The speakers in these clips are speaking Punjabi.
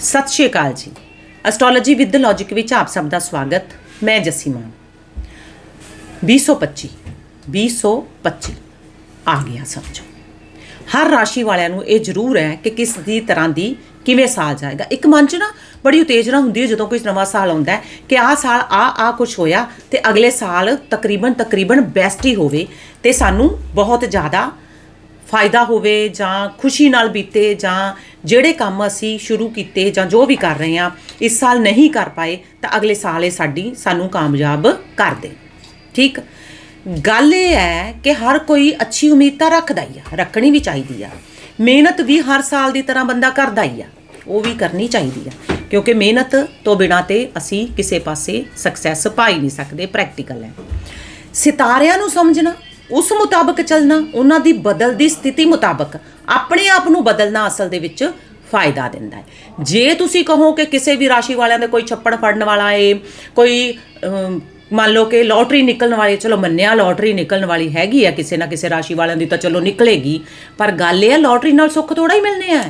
ਸਤਿ ਸ਼੍ਰੀ ਅਕਾਲ ਜੀ। ਐਸਟ੍ਰੋਲੋਜੀ ਵਿਦ ਲੌਜੀਕ ਵਿੱਚ ਆਪ ਸਭ ਦਾ ਸਵਾਗਤ। ਮੈਂ ਜੱਸੀ ਮਾਨ। 2025 2025 ਆ ਗਿਆ ਸਮਝੋ। ਹਰ ਰਾਸ਼ੀ ਵਾਲਿਆਂ ਨੂੰ ਇਹ ਜ਼ਰੂਰ ਹੈ ਕਿ ਕਿਸ ਦੀ ਤਰ੍ਹਾਂ ਦੀ ਕਿਵੇਂ ਸਾਲ ਜਾਏਗਾ। ਇੱਕ ਮਨ 'ਚ ਨਾ ਬੜੀ ਉਤੇਜਨਾ ਹੁੰਦੀ ਹੈ ਜਦੋਂ ਕੋਈ ਨਵਾਂ ਸਾਲ ਆਉਂਦਾ ਹੈ ਕਿ ਆਹ ਸਾਲ ਆ ਆ ਕੁਝ ਹੋਇਆ ਤੇ ਅਗਲੇ ਸਾਲ ਤਕਰੀਬਨ ਤਕਰੀਬਨ ਬੈਸਟ ਹੀ ਹੋਵੇ ਤੇ ਸਾਨੂੰ ਬਹੁਤ ਜ਼ਿਆਦਾ ਫਾਇਦਾ ਹੋਵੇ ਜਾਂ ਖੁਸ਼ੀ ਨਾਲ ਬੀਤੇ ਜਾਂ ਜਿਹੜੇ ਕੰਮ ਅਸੀਂ ਸ਼ੁਰੂ ਕੀਤੇ ਜਾਂ ਜੋ ਵੀ ਕਰ ਰਹੇ ਹਾਂ, ਇਸ ਸਾਲ ਨਹੀਂ ਕਰ ਪਾਏ, ਤਾਂ ਅਗਲੇ ਸਾਲ ਇਹ ਸਾਡੀ, ਸਾਨੂੰ ਕਾਮਯਾਬ ਕਰ ਦੇ। ਠੀਕ? ਗੱਲ ਇਹ ਹੈ ਕਿ ਹਰ ਕੋਈ ਅੱਛੀ ਉਮੀਦ ਤਾਂ ਰੱਖਦਾ ਹੀ ਆ, ਰੱਖਣੀ ਵੀ ਚਾਹੀਦੀ ਆ। ਮਿਹਨਤ ਵੀ ਹਰ ਸਾਲ ਦੀ ਤਰ੍ਹਾਂ ਬੰਦਾ ਕਰਦਾ ਹੀ ਆ, ਉਹ ਵੀ ਕਰਨੀ ਚਾਹੀਦੀ ਆ। ਕਿਉਂਕਿ ਮਿਹਨਤ ਤੋਂ ਬਿਨਾਂ ਤੇ ਅਸੀਂ ਕਿਸੇ ਪਾਸੇ ਸਕਸੈਸ ਪਾ ਹੀ ਨਹੀਂ ਸਕਦੇ ਪ੍ਰੈਕਟੀਕਲ ਹੈ। ਸਿਤਾਰਿਆਂ ਨੂੰ ਸਮਝਣਾ ਉਸ ਮੁਤਾਬਕ ਚੱਲਣਾ, ਉਹਨਾਂ ਦੀ ਬਦਲਦੀ ਸਥਿਤੀ ਮੁਤਾਬਕ ਆਪਣੇ ਆਪ ਨੂੰ ਬਦਲਣਾ ਅਸਲ ਦੇ ਵਿੱਚ ਫਾਇਦਾ ਦਿੰਦਾ ਹੈ। ਜੇ ਤੁਸੀਂ ਕਹੋ ਕਿ ਕਿਸੇ ਵੀ ਰਾਸ਼ੀ ਵਾਲਿਆਂ ਦਾ ਕੋਈ ਛੱਪੜ ਫੜਨ ਵਾਲਾ ਏ, ਕੋਈ ਮੰਨ ਲਓ ਕਿ ਲੋਟਰੀ ਨਿਕਲਣ ਵਾਲੀ, ਚਲੋ ਮੰਨਿਆ ਲੋਟਰੀ ਨਿਕਲਣ ਵਾਲੀ ਹੈਗੀ ਆ, ਕਿਸੇ ਨਾ ਕਿਸੇ ਰਾਸ਼ੀ ਵਾਲਿਆਂ ਦੀ ਤਾਂ ਚਲੋ ਨਿਕਲੇਗੀ, ਪਰ ਗੱਲ ਇਹ ਆ ਲੋਟਰੀ ਨਾਲ ਸੁੱਖ ਥੋੜਾ ਹੀ ਮਿਲਨੇ ਆ।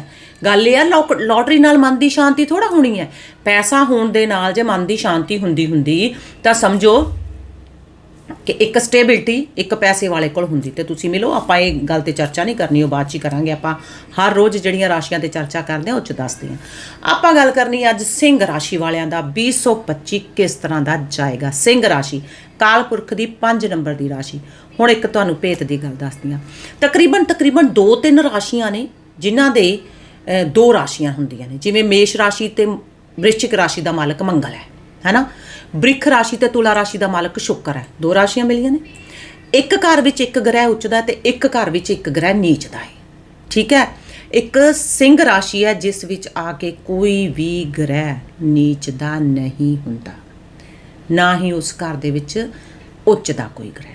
ਗੱਲ ਇਹ ਆ ਲੋਟਰੀ ਨਾਲ ਮਨ ਦੀ ਸ਼ਾਂਤੀ ਥੋੜਾ ਹੋਣੀ ਹੈ। ਪੈਸਾ ਹੋਣ ਦੇ ਨਾਲ ਜੇ ਮਨ ਦੀ ਸ਼ਾਂਤੀ ਹੁੰਦੀ ਹੁੰਦੀ ਤਾਂ ਸਮਝੋ ਕਿ ਇੱਕ ਸਟੇਬਿਲਟੀ ਇੱਕ ਪੈਸੇ ਵਾਲੇ ਕੋਲ ਹੁੰਦੀ ਤੇ ਤੁਸੀਂ ਮਿਲੋ, ਆਪਾਂ ਇਹ ਗੱਲ ਤੇ ਚਰਚਾ ਨਹੀਂ ਕਰਨੀ, ਉਹ ਬਾਅਦ ਚ ਹੀ ਕਰਾਂਗੇ, ਆਪਾਂ ਹਰ ਰੋਜ਼ ਜਿਹੜੀਆਂ ਰਾਸ਼ੀਆਂ ਤੇ ਚਰਚਾ ਕਰਦੇ ਹਾਂ, ਉਹ ਚ ਦੱਸਦੇ ਹਾਂ ਆਪਾਂ ਗੱਲ ਕਰਨੀ ਅੱਜ ਸਿੰਘ ਰਾਸ਼ੀ ਵਾਲਿਆਂ ਦਾ 2025 ਕਿਸ ਤਰ੍ਹਾਂ ਦਾ ਜਾਏਗਾ? ਸਿੰਘ ਰਾਸ਼ੀ ਕਾਲਪੁਰਖ ਦੀ 5 ਨੰਬਰ ਦੀ ਰਾਸ਼ੀ। ਹੁਣ ਇੱਕ ਤੁਹਾਨੂੰ ਭੇਤ ਦੀ ਗੱਲ ਦੱਸਦੀ ਹਾਂ ਤਕਰੀਬਨ ਤਕਰੀਬਨ 2-3 ਰਾਸ਼ੀਆਂ ਨੇ, ਜਿਨ੍ਹਾਂ ਦੇ ਦੋ ਰਾਸ਼ੀਆਂ ਹੁੰਦੀਆਂ ਨੇ। ਜਿਵੇਂ ਮੇਸ਼ ਰਾਸ਼ੀ ਤੇ ਵ੍ਰਿਸ਼ਚਿਕ ਰਾਸ਼ੀ ਦਾ ਮਾਲਕ ਮੰਗਲ ਹੈ, ਹੈਨਾ? ਬ੍ਰਿਖ ਰਾਸ਼ੀ ਤੇ ਤੁਲਾ ਰਾਸ਼ੀ ਦਾ ਮਾਲਕ ਸ਼ੁੱਕਰ ਹੈ। ਦੋ ਰਾਸ਼ੀਆਂ ਮਿਲੀਆਂ ਨੇ। ਇੱਕ ਘਰ ਵਿੱਚ ਇੱਕ ਗ੍ਰਹਿ ਉੱਚਦਾ ਹੈ ਤੇ ਇੱਕ ਘਰ ਵਿੱਚ ਇੱਕ ਗ੍ਰਹਿ ਨੀਚਦਾ ਹੈ। ਠੀਕ ਹੈ? ਇੱਕ ਸਿੰਘ ਰਾਸ਼ੀ ਹੈ, ਜਿਸ ਵਿੱਚ ਆ ਕੇ ਕੋਈ ਵੀ ਗ੍ਰਹਿ ਨੀਚਦਾ ਨਹੀਂ ਹੁੰਦਾ। ਨਾ ਹੀ ਉਸ ਘਰ ਦੇ ਵਿੱਚ ਉੱਚ ਦਾ ਕੋਈ ਗ੍ਰਹਿ।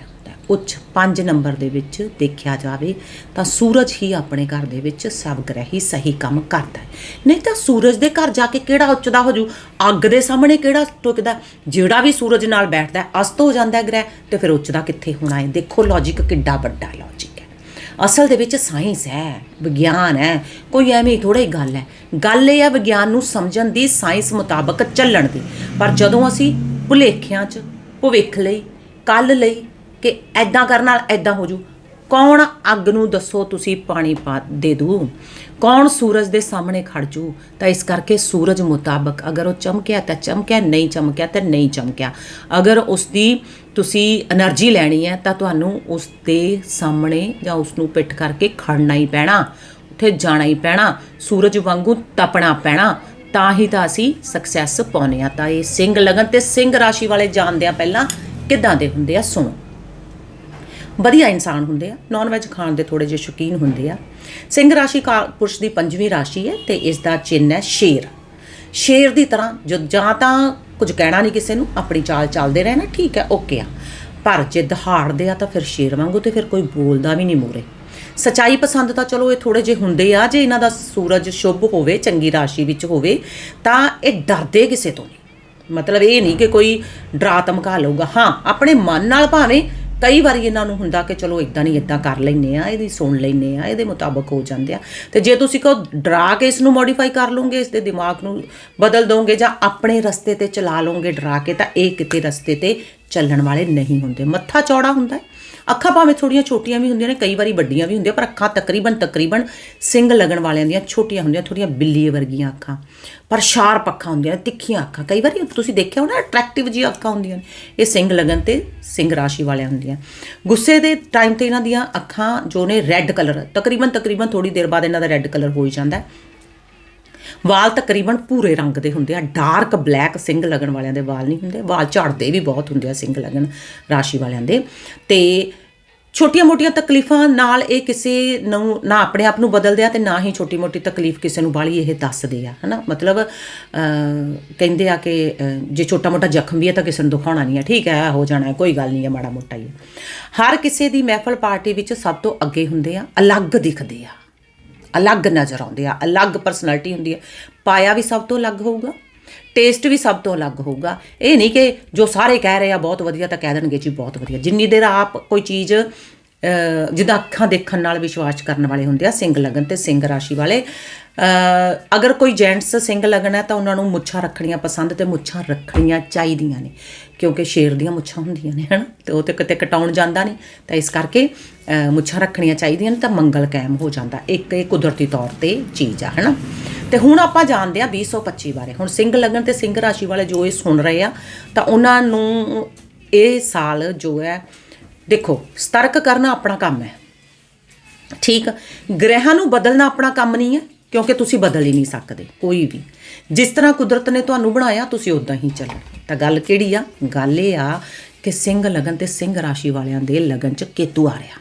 ਉੱਚ 5 ਨੰਬਰ ਦੇ ਵਿੱਚ ਦੇਖਿਆ ਜਾਵੇ ਤਾਂ ਸੂਰਜ ਹੀ ਆਪਣੇ ਘਰ ਦੇ ਵਿੱਚ ਸਭ ਗ੍ਰਹਿ ਹੀ ਸਹੀ ਕੰਮ ਕਰਦਾ ਹੈ। ਨਹੀਂ ਤਾਂ ਸੂਰਜ ਦੇ ਘਰ ਜਾ ਕੇ ਕਿਹੜਾ ਉੱਚਦਾ ਹੋ ਜੂ? ਅੱਗ ਦੇ ਸਾਹਮਣੇ ਕਿਹੜਾ ਟੁਕਦਾ? ਜਿਹੜਾ ਵੀ ਸੂਰਜ ਨਾਲ ਬੈਠਦਾ ਹੈ, ਅਸਤ ਹੋ ਜਾਂਦਾ ਗ੍ਰਹਿ ਤੇ ਫਿਰ ਉੱਚਦਾ ਕਿੱਥੇ ਹੋਣਾ ਹੈ? ਦੇਖੋ ਲੌਜੀਕ ਕਿੱਡਾ ਵੱਡਾ ਲੌਜੀਕ ਹੈ। ਅਸਲ ਦੇ ਵਿੱਚ ਸਾਇੰਸ ਹੈ ਵਿਗਿਆਨ ਹੈ ਕੋਈ ਐਵੇਂ ਥੋੜਾ ਹੀ ਗੱਲ ਹੈ। ਗੱਲ ਇਹ ਹੈ ਵਿਗਿਆਨ ਨੂੰ ਸਮਝਣ ਦੀ ਸਾਇੰਸ ਮੁਤਾਬਕ ਚੱਲਣ ਦੀ। ਪਰ ਜਦੋਂ ਅਸੀਂ ਭੁਲੇਖਿਆਂ 'ਚ ਭਵਿੱਖ ਲਈ ਕੱਲ ਲਈ ਕਿ ਐਦਾਂ ਕਰਨ ਨਾਲ ਐਦਾਂ ਹੋ ਜੂ। ਕੌਣ ਅੱਗ ਨੂੰ ਦੱਸੋ ਤੁਸੀਂ ਪਾਣੀ ਪਾ ਦੇ ਦੂ? ਕੌਣ ਸੂਰਜ ਦੇ ਸਾਹਮਣੇ ਖੜ ਜੂ? ਤਾਂ ਇਸ ਕਰਕੇ ਸੂਰਜ ਮੁਤਾਬਕ ਅਗਰ ਉਹ ਚਮਕਿਆ ਤਾਂ ਚਮਕਿਆ, ਨਹੀਂ ਚਮਕਿਆ ਤਾਂ ਨਹੀਂ ਚਮਕਿਆ। ਅਗਰ ਉਸ ਦੀ ਤੁਸੀਂ એનર્ਜੀ ਲੈਣੀ ਹੈ ਤਾਂ ਤੁਹਾਨੂੰ ਉਸ ਦੇ ਸਾਹਮਣੇ ਜਾਂ ਉਸ ਨੂੰ ਪਿੱਠ ਕਰਕੇ ਖੜਨਾ ਹੀ ਪੈਣਾ, ਉੱਥੇ ਜਾਣਾ ਹੀ ਪੈਣਾ, ਸੂਰਜ ਵਾਂਗੂ ਤਪਣਾ ਪੈਣਾ, ਤਾਂ ਹੀ ਤਾਂ ਅਸੀਂ ਸਕਸੈਸ ਪਾਉਨੇ ਆ ਤਾਂ ਇਹ ਸਿੰਘ ਲਗਨ ਤੇ ਸਿੰਘ ਰਾਸ਼ੀ ਵਾਲੇ ਜਾਣਦੇ ਆ ਪਹਿਲਾਂ ਕਿੱਦਾਂ ਦੇ ਹੁੰਦੇ ਆ? ਸੁਣੋ। ਵਧੀਆ ਇਨਸਾਨ ਹੁੰਦੇ ਆ ਨਾਨ ਵੈਜ ਖਾਣ ਦੇ ਥੋੜੇ ਜਿਹੇ ਸ਼ੌਕੀਨ ਹੁੰਦੇ ਆ। ਸਿੰਘ ਰਾਸ਼ੀ ਕਾ ਪੁਰਸ਼ ਦੀ ਪੰਜਵੀਂ ਰਾਸ਼ੀ ਹੈ ਤੇ ਇਸ ਦਾ ਚਿੰਨ੍ਹ ਹੈ ਸ਼ੇਰ। ਸ਼ੇਰ ਦੀ ਤਰ੍ਹਾਂ ਜੋ ਜਾਂ ਤਾਂ ਕੁਝ ਕਹਿਣਾ ਨਹੀਂ ਕਿਸੇ ਨੂੰ, ਆਪਣੀ ਚਾਲ ਚੱਲਦੇ ਰਹਿਣਾ, ਠੀਕ ਹੈ ਓਕੇ ਆ। ਪਰ ਜੇ ਦਹਾੜਦੇ ਆ ਤਾਂ ਫਿਰ ਸ਼ੇਰ ਵਾਂਗੂ ਤੇ ਫਿਰ ਕੋਈ ਬੋਲਦਾ ਵੀ ਨਹੀਂ ਮੂਰੇ ਸਚਾਈ ਪਸੰਦ ਤਾਂ ਚਲੋ ਇਹ ਥੋੜੇ ਜਿਹੇ ਹੁੰਦੇ ਆ, ਜੇ ਇਹਨਾਂ ਦਾ ਸੂਰਜ ਸ਼ੁਭ ਹੋਵੇ, ਚੰਗੀ ਰਾਸ਼ੀ ਵਿੱਚ ਹੋਵੇ, ਤਾਂ ਇਹ ਡਰਦੇ ਕਿਸੇ ਤੋਂ ਨਹੀਂ। ਮਤਲਬ ਇਹ ਨਹੀਂ ਕਿ ਕੋਈ ਡਰਾ ਧਮਕਾ ਲਊਗਾ। ਹਾਂ, ਆਪਣੇ ਮਨ ਨਾਲ ਭਾਵੇਂ ਕਈ ਵਾਰੀ ਇਹਨਾਂ ਨੂੰ ਹੁੰਦਾ ਕਿ ਚਲੋ ਇਦਾਂ ਨਹੀਂ ਇਦਾਂ ਕਰ ਲੈਨੇ ਆ, ਇਹਦੀ ਸੁਣ ਲੈਨੇ ਆ, ਇਹਦੇ ਮੁਤਾਬਕ ਹੋ ਜਾਂਦੇ ਆ। ਤੇ ਜੇ ਤੁਸੀਂ ਕਹੋ ਡਰਾ ਕੇ ਇਸ ਨੂੰ ਮੋਡੀਫਾਈ ਕਰ ਲਓਗੇ, ਇਸ ਦੇ ਦਿਮਾਗ ਨੂੰ ਬਦਲ ਦੋਗੇ ਜਾਂ ਆਪਣੇ ਰਸਤੇ ਤੇ ਚਲਾ ਲਓਗੇ ਡਰਾ ਕੇ, ਤਾਂ ਇਹ ਕਿਤੇ ਰਸਤੇ ਤੇ ਚੱਲਣ ਵਾਲੇ ਨਹੀਂ ਹੁੰਦੇ। ਮੱਥਾ ਚੌੜਾ ਹੁੰਦਾ ਹੈ। ਅੱਖਾਂ ਭਾਵੇਂ ਥੋੜੀਆਂ ਛੋਟੀਆਂ ਵੀ ਹੁੰਦੀਆਂ ਨੇ, ਕਈ ਵਾਰੀ ਵੱਡੀਆਂ ਵੀ ਹੁੰਦੀਆਂ, ਪਰ ਅੱਖਾਂ ਤਕਰੀਬਨ ਤਕਰੀਬਨ ਸਿੰਘ ਲੱਗਣ ਵਾਲਿਆਂ ਦੀਆਂ ਛੋਟੀਆਂ ਹੁੰਦੀਆਂ ਥੋੜੀਆਂ ਬਿੱਲੀ ਵਰਗੀਆਂ ਅੱਖਾਂ। ਪਰ ਸ਼ਾਰਪ ਅੱਖਾਂ ਹੁੰਦੀਆਂ ਨੇ, ਤਿੱਖੀਆਂ ਅੱਖਾਂ। ਕਈ ਵਾਰੀ ਤੁਸੀਂ ਦੇਖਿਆ ਹੋਣਾ ਅਟਰੈਕਟਿਵ ਜੀ ਅੱਖਾਂ ਹੁੰਦੀਆਂ ਨੇ। ਇਹ ਸਿੰਘ ਲੱਗਣ ਤੇ ਸਿੰਘ ਰਾਸ਼ੀ ਵਾਲਿਆਂ ਹੁੰਦੀਆਂ। ਗੁੱਸੇ ਦੇ ਟਾਈਮ ਤੇ ਇਹਨਾਂ ਦੀਆਂ ਅੱਖਾਂ ਜੋ ਨੇ ਰੈੱਡ ਕਲਰ ਤਕਰੀਬਨ ਤਕਰੀਬਨ ਥੋੜੀ ਦੇਰ ਬਾਅਦ ਇਹਨਾਂ ਦਾ ਰੈੱਡ ਕਲਰ ਹੋ ਹੀ ਜਾਂਦਾ ਹੈ। ਵਾਲ ਤਕਰੀਬਨ ਭੂਰੇ ਰੰਗ ਦੇ ਹੁੰਦੇ ਆ ਡਾਰਕ ਬਲੈਕ ਸਿੰਘ ਲੱਗਣ ਵਾਲਿਆਂ ਦੇ ਵਾਲ ਨਹੀਂ ਹੁੰਦੇ, ਵਾਲ ਝੜਦੇ ਵੀ ਬਹੁਤ ਹੁੰਦੇ ਆ ਸਿੰਘ ਲੱਗਣ ਰਾਸ਼ੀ ਵਾਲਿਆਂ ਦੇ। ਤੇ ਛੋਟੀਆਂ-ਮੋਟੀਆਂ ਤਕਲੀਫਾਂ ਨਾਲ ਇਹ ਕਿਸੇ ਨੂੰ ਨਾ ਆਪਣੇ ਆਪ ਨੂੰ ਬਦਲਦੇ ਆ ਤੇ ਨਾ ਹੀ ਛੋਟੀ-ਮੋਟੀ ਤਕਲੀਫ ਕਿਸੇ ਨੂੰ ਬਾਲੀ ਇਹ ਦੱਸਦੇ ਆ, ਹਨਾ? ਮਤਲਬ ਕਹਿੰਦੇ ਆ ਕਿ ਜੇ ਛੋਟਾ-ਮੋਟਾ ਜ਼ਖਮ ਵੀ ਹੈ ਤਾਂ ਕਿਸੇ ਨੂੰ ਦਿਖਾਉਣਾ ਨਹੀਂ ਹੈ, ਠੀਕ ਹੈ, ਹੋ ਜਾਣਾ ਹੈ, ਕੋਈ ਗੱਲ ਨਹੀਂ ਹੈ ਮਾੜਾ ਮੋਟਾ ਹੀ। ਹਰ ਕਿਸੇ ਦੀ ਮਹਿਫਲ ਪਾਰਟੀ ਵਿੱਚ ਸਭ ਤੋਂ ਅੱਗੇ ਹੁੰਦੇ ਆ, ਅਲੱਗ ਦਿਖਦੇ ਆ। ਅਲੱਗ ਨਜ਼ਰ ਆਉਂਦੇ ਆ ਅਲੱਗ ਪਰਸਨੈਲਿਟੀ ਹੁੰਦੀ ਆ। ਪਾਇਆ ਵੀ ਸਭ ਤੋਂ ਅਲੱਗ ਹੋਊਗਾ ਟੇਸਟ ਵੀ ਸਭ ਤੋਂ ਅਲੱਗ ਹੋਊਗਾ। ਇਹ ਨਹੀਂ ਕਿ ਜੋ ਸਾਰੇ ਕਹਿ ਰਹੇ ਆ ਬਹੁਤ ਵਧੀਆ ਤਾਂ ਕਹਿ ਦੇਣਗੇ ਜੀ ਬਹੁਤ ਵਧੀਆ। ਜਿੰਨੀ ਦੇਰ ਆਪ ਕੋਈ ਚੀਜ਼ ਅਹ, ਜਿੱਦਾਂ ਅੱਖਾਂ ਦੇਖਣ ਨਾਲ ਵਿਸ਼ਵਾਸ ਕਰਨ ਵਾਲੇ ਹੁੰਦੇ ਆ ਸਿੰਘ ਲਗਨ ਤੇ ਸਿੰਘ ਰਾਸ਼ੀ ਵਾਲੇ ਅਗਰ ਕੋਈ ਜੈਂਟਸ ਸਿੰਘ ਲੱਗਣਾ ਤਾਂ ਉਹਨਾਂ ਨੂੰ ਮੁੱਛਾਂ ਰੱਖਣੀਆਂ ਪਸੰਦ ਤੇ ਮੁੱਛਾਂ ਰੱਖਣੀਆਂ ਚਾਹੀਦੀਆਂ ਨੇ। ਕਿਉਂਕਿ ਸ਼ੇਰ ਦੀਆਂ ਮੁੱਛਾਂ ਹੁੰਦੀਆਂ ਨੇ, ਹਨਾ? ਤੇ ਉਹ ਤੇ ਕਿਤੇ ਕਟਾਉਣ ਜਾਂਦਾ ਨਹੀਂ। ਤਾਂ ਇਸ ਕਰਕੇ ਮੁੱਛਾਂ ਰੱਖਣੀਆਂ ਚਾਹੀਦੀਆਂ ਨੇ ਤਾਂ ਮੰਗਲ ਕਾਇਮ ਹੋ ਜਾਂਦਾ। ਇੱਕ ਇਹ ਕੁਦਰਤੀ ਤੌਰ ਤੇ ਚੀਜ਼ ਆ, ਹਨਾ? ਤੇ ਹੁਣ ਆਪਾਂ ਜਾਣਦੇ ਆ 2025 ਬਾਰੇ। ਹੁਣ ਸਿੰਘ ਲੱਗਣ ਤੇ ਸਿੰਘ ਰਾਸ਼ੀ ਵਾਲੇ ਜੋ ਇਹ ਸੁਣ ਰਹੇ ਆ, ਤਾਂ ਉਹਨਾਂ ਨੂੰ ਇਹ ਸਾਲ ਜੋ ਹੈ, ਦੇਖੋ, ਸਤਰਕ ਕਰਨਾ ਆਪਣਾ ਕੰਮ ਹੈ। ਠੀਕ? ਗ੍ਰਹਿਾਂ ਨੂੰ ਬਦਲਣਾ ਆਪਣਾ ਕੰਮ ਨਹੀਂ ਹੈ। ਕਿਉਂਕਿ ਤੁਸੀਂ ਬਦਲ ਹੀ ਨਹੀਂ ਸਕਦੇ, ਕੋਈ ਵੀ। ਜਿਸ ਤਰ੍ਹਾਂ ਕੁਦਰਤ ਨੇ ਤੁਹਾਨੂੰ ਬਣਾਇਆ, ਤੁਸੀਂ ਉਦਾਂ ਹੀ ਚੱਲੋ। ਤਾਂ ਗੱਲ ਕਿਹੜੀ ਆ? ਗੱਲ ਇਹ ਆ ਕਿ ਸਿੰਘ ਲਗਨ ਤੇ ਸਿੰਘ ਰਾਸ਼ੀ ਵਾਲਿਆਂ ਦੇ ਲਗਨ ਚ ਕੇਤੂ ਆ ਰਿਹਾ।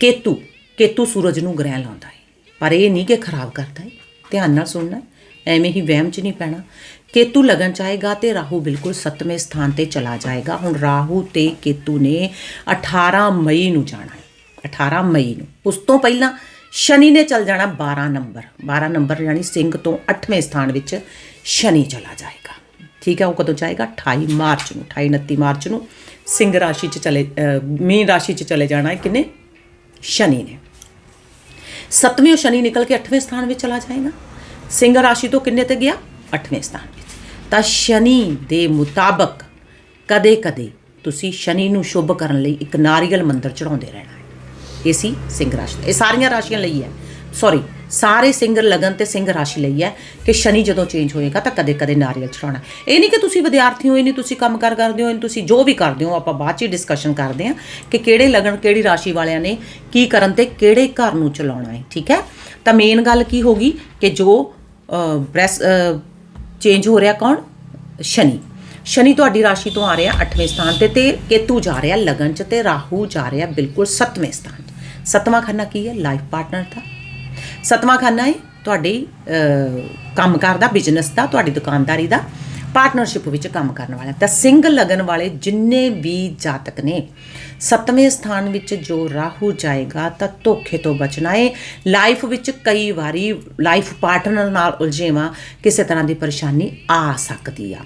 ਕੇਤੂ ਕੇਤੂ ਸੂਰਜ ਨੂੰ ਗ੍ਰਹਿ ਲਾਉਂਦਾ ਹੈ ਪਰ ਇਹ ਨਹੀਂ ਕਿ ਖਰਾਬ ਕਰਦਾ ਹੈ ਧਿਆਨ ਨਾਲ ਸੁਣਨਾ ਐਵੇਂ ਹੀ ਵਹਿਮ ਚ ਨਹੀਂ ਪੈਣਾ। ਕੇਤੂ ਲਗਨ ਚਾਹੇਗਾ ਤੇ ਰਾਹੂ ਬਿਲਕੁਲ ਸੱਤਵੇਂ ਸਥਾਨ ਤੇ ਚਲਾ ਜਾਏਗਾ। ਹੁਣ ਰਾਹੂ ਤੇ ਕੇਤੂ ਨੇ 18 ਮਈ ਨੂੰ ਜਾਣਾ ਹੈ 18 ਮਈ ਨੂੰ। ਉਸ ਤੋਂ ਪਹਿਲਾਂ ਸ਼ਨੀ ਨੇ ਚੱਲ ਜਾਣਾ 12 ਨੰਬਰ। 12 ਨੰਬਰ ਯਾਨੀ ਸਿੰਘ ਤੋਂ 8ਵੇਂ ਸਥਾਨ ਵਿੱਚ ਸ਼ਨੀ ਚਲਾ ਜਾਏਗਾ। ਠੀਕ ਹੈ, ਉਹ ਕਦੋਂ ਜਾਏਗਾ? 28 ਮਾਰਚ ਨੂੰ 28 29 ਮਾਰਚ ਨੂੰ ਸਿੰਘ ਰਾਸ਼ੀ 'ਚ ਚਲੇ ਮੀਨ ਰਾਸ਼ੀ 'ਚ ਚਲੇ ਜਾਣਾ ਹੈ ਕਿਨੇ? ਸ਼ਨੀ ਨੇ। ਸੱਤਵੇਂ ਉਹ ਸ਼ਨੀ ਨਿਕਲ ਕੇ 8ਵੇਂ ਸਥਾਨ ਵਿੱਚ ਚਲਾ ਜਾਏਗਾ। ਸਿੰਘ ਰਾਸ਼ੀ ਤੋਂ ਕਿੰਨੇ ਤੇ ਗਿਆ? 8ਵੇਂ ਸਥਾਨ ਵਿੱਚ। ਤਾਂ ਸ਼ਨੀ ਦੇ ਮੁਤਾਬਕ ਕਦੇ-ਕਦੇ ਤੁਸੀਂ ਸ਼ਨੀ ਨੂੰ ਸ਼ੁਭ ਕਰਨ ਲਈ ਇੱਕ ਨਾਰੀਅਲ ਮੰਦਰ ਚੜਾਉਂਦੇ ਰਹਿਣਾ। ਇਹ ਸੀ ਸਿੰਘ ਰਾਸ਼ੀ। ਇਹ ਸਾਰੀਆਂ ਰਾਸ਼ੀਆਂ ਲਈ ਹੈ। ਸੌਰੀ ਸਾਰੇ ਸਿੰਘ ਲਗਨ ਤੇ ਸਿੰਘ ਰਾਸ਼ੀ ਲਈ ਹੈ ਕਿ ਸ਼ਨੀ ਜਦੋਂ ਚੇਂਜ ਹੋਏਗਾ ਤਾਂ ਕਦੇ-ਕਦੇ ਨਾਰੀਅਲ ਚੜਾਉਣਾ ਇਹ ਨਹੀਂ ਕਿ ਤੁਸੀਂ ਵਿਦਿਆਰਥੀ ਹੋ, ਇਹ ਨਹੀਂ ਤੁਸੀਂ ਕੰਮ ਕਰ ਕਰਦੇ ਹੋ, ਇਹ ਤੁਸੀਂ ਜੋ ਵੀ ਕਰਦੇ ਹੋ, ਆਪਾਂ ਬਾਅਦ ਚ ਡਿਸਕਸ਼ਨ ਕਰਦੇ ਹਾਂ ਕਿ ਕਿਹੜੇ ਲਗਨ, ਕਿਹੜੀ ਰਾਸ਼ੀ ਵਾਲਿਆਂ ਨੇ ਕੀ ਕਰਨ ਤੇ ਕਿਹੜੇ ਘਰ ਨੂੰ ਚਲਾਉਣਾ ਹੈ, ਠੀਕ ਹੈ? ਤਾਂ ਮੇਨ ਗੱਲ ਕੀ ਹੋਗੀ ਕਿ ਜੋ ਬ੍ਰੈਸ ਚੇਂਜ ਹੋ ਰਿਹਾ ਕੌਣ? ਸ਼ਨੀ। ਸ਼ਨੀ ਤੁਹਾਡੀ ਰਾਸ਼ੀ ਤੋਂ ਆ ਰਿਹਾ 8ਵੇਂ ਸਥਾਨ ਤੇ ਤੇ ਕੇਤੂ ਜਾ ਰਿਹਾ ਲਗਨ ਚ ਤੇ ਰਾਹੂ ਜਾ ਰਿਹਾ ਬਿਲਕੁਲ 7ਵੇਂ ਸਥਾਨ 'ਚ। ਸੱਤਵਾਂ ਖਾਨਾ ਕੀ ਹੈ? ਲਾਈਫ ਪਾਰਟਨਰ ਦਾ। ਸੱਤਵਾਂ ਖਾਨਾ ਹੈ ਤੁਹਾਡੀ ਅਹ, ਕੰਮਕਾਰ ਦਾ ਬਿਜ਼ਨਸ ਦਾ ਤੁਹਾਡੀ ਦੁਕਾਨਦਾਰੀ ਦਾ ਪਾਰਟਨਰਸ਼ਿਪ ਵਿੱਚ ਕੰਮ ਕਰਨ ਵਾਲਾ। ਤਾਂ ਸਿੰਘ ਲਗਨ ਵਾਲੇ ਜਿੰਨੇ ਵੀ ਜਾਤਕ ਨੇ ਸੱਤਵੇਂ ਸਥਾਨ ਵਿੱਚ ਜੋ ਰਾਹੂ ਜਾਏਗਾ ਤਾਂ ਧੋਖੇ ਤੋਂ ਬਚਣਾ ਹੈ ਲਾਈਫ ਵਿੱਚ ਕਈ ਵਾਰੀ ਲਾਈਫ ਪਾਰਟਨਰ ਨਾਲ ਉਲਝੇਵਾਂ ਕਿਸੇ ਤਰ੍ਹਾਂ ਦੀ ਪਰੇਸ਼ਾਨੀ ਆ ਸਕਦੀ ਆ।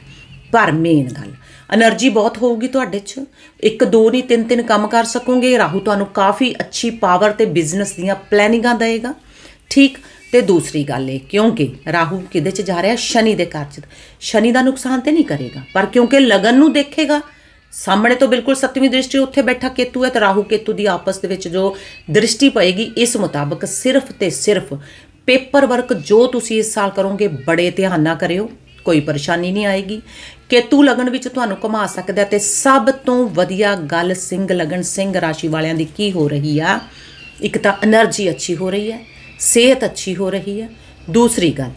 ਪਰ ਮੇਨ ਗੱਲ એનર્ਜੀ ਬਹੁਤ ਹੋਊਗੀ ਤੁਹਾਡੇ 'ਚ। ਇੱਕ, ਦੋ ਨਹੀਂ, ਤਿੰਨ ਤਿੰਨ ਕੰਮ ਕਰ ਸਕੋਗੇ। ਰਾਹੂ ਤੁਹਾਨੂੰ ਕਾਫੀ ਅੱਛੀ ਪਾਵਰ ਤੇ ਬਿਜ਼ਨਸ ਦੀਆਂ ਪਲੈਨਿੰਗਾਂ ਦੇਗਾ ਠੀਕ? ਤੇ ਦੂਸਰੀ ਗੱਲ ਇਹ, ਕਿਉਂਕਿ ਰਾਹੂ ਕਿਦੇ 'ਚ ਜਾ ਰਿਹਾ? ਸ਼ਨੀ ਦੇ ਘਰ 'ਚ। ਸ਼ਨੀ ਦਾ ਨੁਕਸਾਨ ਤੇ ਨਹੀਂ ਕਰੇਗਾ। ਪਰ ਕਿਉਂਕਿ ਲਗਨ ਨੂੰ ਦੇਖੇਗਾ, ਸਾਹਮਣੇ ਤੋਂ ਬਿਲਕੁਲ ਸੱਤਵੀਂ ਦ੍ਰਿਸ਼ਟੀ ਉੱਥੇ ਬੈਠਾ ਕੇਤੂ ਹੈ, ਤੇ ਰਾਹੂ ਕੇਤੂ ਦੀ ਆਪਸ ਦੇ ਵਿੱਚ ਜੋ ਦ੍ਰਿਸ਼ਟੀ ਪਏਗੀ, ਇਸ ਮੁਤਾਬਕ ਸਿਰਫ ਤੇ ਸਿਰਫ ਪੇਪਰ ਵਰਕ ਜੋ ਤੁਸੀਂ ਇਸ ਸਾਲ ਕਰੋਗੇ, ਬੜੇ ਧਿਆਨ ਨਾਲ ਕਰਿਓ। ਕੋਈ ਪਰੇਸ਼ਾਨੀ ਨਹੀਂ ਆਏਗੀ। ਕੇਤੂ ਲਗਨ ਵਿੱਚ ਤੁਹਾਨੂੰ ਘੁਮਾ ਸਕਦਾ ਤੇ ਸਭ ਤੋਂ ਵਧੀਆ ਗੱਲ ਸਿੰਘ ਲਗਨ ਸਿੰਘ ਰਾਸ਼ੀ ਵਾਲਿਆਂ ਦੀ ਕੀ ਹੋ ਰਹੀ ਆ? ਇੱਕ ਤਾਂ એનર્ਜੀ ਅੱਛੀ ਹੋ ਰਹੀ ਹੈ, ਸਿਹਤ ਅੱਛੀ ਹੋ ਰਹੀ ਹੈ। ਦੂਸਰੀ ਗੱਲ,